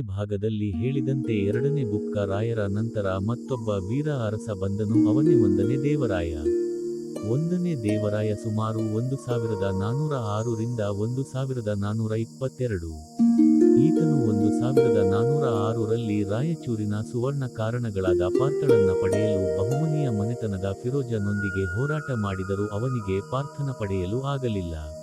ಭಾಗದಲ್ಲಿ ಹೇಳಿದಂತೆ ಎರಡನೇ ಬುಕ್ಕ ರಾಯರ ನಂತರ ಮತ್ತೊಬ್ಬ ವೀರ ಅರಸ ಬಂದನು, ಅವನೇ ಒಂದನೇ ದೇವರಾಯ. ಒಂದನೇ ದೇವರಾಯ ಸುಮಾರು ಒಂದು ಸಾವಿರದ ನಾನೂರ ಆರರಿಂದ ಒಂದು ಸಾವಿರದ ನಾನೂರ ಇಪ್ಪತ್ತೆರಡು. ಈತನು ಒಂದು ಸಾವಿರದ ನಾನೂರ ಆರರಲ್ಲಿ ರಾಯಚೂರಿನ ಸುವರ್ಣ ಕಾರಣಗಳಾದ ಪಾರ್ಥಳನ್ನ ಪಡೆಯಲು ಬಹುಮನಿಯ ಮನೆತನದ ಫಿರೋಜನೊಂದಿಗೆ ಹೋರಾಟ ಮಾಡಿದರೂ ಅವನಿಗೆ ಪಾರ್ಥನ ಪಡೆಯಲು ಆಗಲಿಲ್ಲ.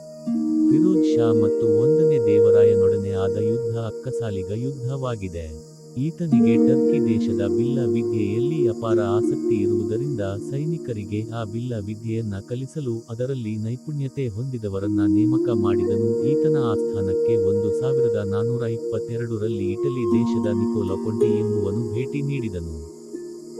ಫಿರೋಜ್ ಶಾ ಮತ್ತು ಒಂದನೇ ದೇವರಾಯನೊಡನೆ ಆದ ಯುದ್ಧ ಅಕ್ಕಸಾಲಿಗ ಯುದ್ಧವಾಗಿದೆ. ಈತನಿಗೆ ಟರ್ಕಿ ದೇಶದ ಬಿಲ್ಲ ವಿದ್ಯೆಯಲ್ಲಿ ಅಪಾರ ಆಸಕ್ತಿ ಇರುವುದರಿಂದ ಸೈನಿಕರಿಗೆ ಆ ಬಿಲ್ಲ ವಿದ್ಯೆಯನ್ನ ಕಲಿಸಲು ಅದರಲ್ಲಿ ನೈಪುಣ್ಯತೆ ಹೊಂದಿದವರನ್ನ ನೇಮಕ ಮಾಡಿದನು. ಈತನ ಆಸ್ಥಾನಕ್ಕೆ ಒಂದು ಸಾವಿರದ ನಾನೂರ ಇಪ್ಪತ್ತೆರಡರಲ್ಲಿ ಇಟಲಿ ದೇಶದ ನಿಕೋಲ ಕೊಂಡಿ ಎಂಬುವನು ಭೇಟಿ ನೀಡಿದನು.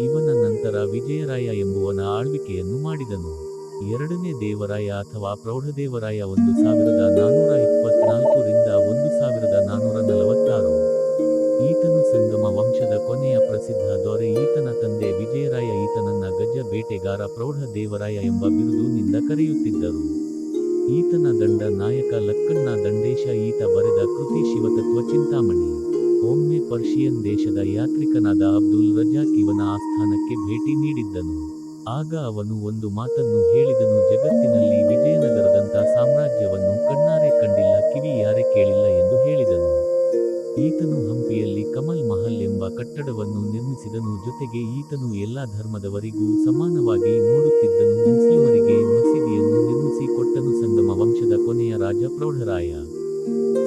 ಇವನ ನಂತರ ವಿಜಯರಾಯ ಎಂಬುವನ ಆಳ್ವಿಕೆಯನ್ನು ಮಾಡಿದನು. ಎರಡನೇ ದೇವರಾಯ ಅಥವಾ ಪ್ರೌಢದೇವರಾಯ ಒಂದು ಸಾವಿರದ ನಾನೂರ ಇಪ್ಪತ್ನಾಲ್ಕರಿಂದ ಒಂದು ಸಾವಿರದ ನಾನೂರ ನಲವತ್ತಾರು. ಈತನು ಸಂಗಮ ವಂಶದ ಕೊನೆಯ ಪ್ರಸಿದ್ಧ ದೊರೆ ಈತನ ತಂದೆ ವಿಜಯರಾಯ ಈತನನ್ನ ಗಜ ಬೇಟೆಗಾರ ಪ್ರೌಢ ದೇವರಾಯ ಎಂಬ ಬಿರುದುನಿಂದ ಕರೆಯುತ್ತಿದ್ದರು. ಈತನ ದಂಡ ನಾಯಕ ಲಕ್ಕಣ್ಣ ದಂಡೇಶ ಈತ ಬರೆದ ಕೃತಿ ಶಿವತತ್ವ ಚಿಂತಾಮಣಿ. ಒಮ್ಮೆ ಪರ್ಷಿಯನ್ ದೇಶದ ಯಾತ್ರಿಕನಾದ ಅಬ್ದುಲ್ ರಜಾಕ್ ಇವನ ಆಸ್ಥಾನಕ್ಕೆ ಭೇಟಿ ನೀಡಿದ್ದನು. ಆಗ ಅವನು ಒಂದು ಮಾತನ್ನು ಹೇಳಿದನು, ಜಗತ್ತಿನಲ್ಲಿ ವಿಜಯನಗರದಂತ ಸಾಮ್ರಾಜ್ಯವನ್ನು ಕಣ್ಣಾರೆ ಕಂಡಿಲ್ಲ, ಕಿವಿ ಯಾರೆ ಕೇಳಿಲ್ಲ ಎಂದು ಹೇಳಿದನು. ಈತನು ಹಂಪಿಯಲ್ಲಿ ಕಮಲ್ ಮಹಲ್ ಎಂಬ ಕಟ್ಟಡವನ್ನು ನಿರ್ಮಿಸಿದನು, ಜೊತೆಗೆ ಈತನು ಎಲ್ಲಾ ಧರ್ಮದವರಿಗೂ ಸಮಾನವಾಗಿ ನೋಡುತ್ತಿದ್ದನು, ಮುಸ್ಲಿಮರಿಗೆ ಮಸೀದಿಯನ್ನು ನಿರ್ಮಿಸಿ ಕೊಟ್ಟನು, ಸಂಗಮ ವಂಶದ ಕೊನೆಯ ರಾಜ ಪ್ರೌಢರಾಯ.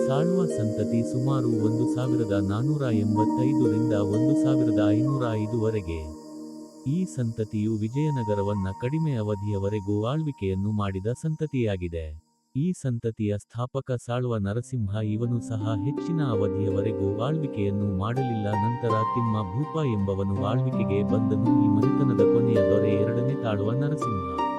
ಸಾಳ್ವ ಸಂತತಿ ಸುಮಾರು ಒಂದು ಸಾವಿರದ ನಾನೂರ ಎಂಬತ್ತೈದರಿಂದ ಒಂದು ಸಾವಿರದ ಐನೂರ ಐದುವರೆಗೆ ಈ ಸಂತತಿಯು ವಿಜಯನಗರವನ್ನ ಕಡಿಮೆ ಅವಧಿಯವರೆಗೂ ಆಳ್ವಿಕೆಯನ್ನು ಮಾಡಿದ ಸಂತತಿಯಾಗಿದೆ. ಈ ಸಂತತಿಯ ಸ್ಥಾಪಕ ಸಾಳುವ ನರಸಿಂಹ ಇವನು ಸಹ ಹೆಚ್ಚಿನ ಅವಧಿಯವರೆಗೂ ಆಳ್ವಿಕೆಯನ್ನು ಮಾಡಲಿಲ್ಲ. ನಂತರ ತಿಮ್ಮ ಭೂಪ ಎಂಬವನು ಆಳ್ವಿಕೆಗೆ ಬಂದನು. ಈ ಮನೆತನದ ಕೊನೆಯ ದೊರೆ ಎರಡನೇ ತಾಳುವ ನರಸಿಂಹ.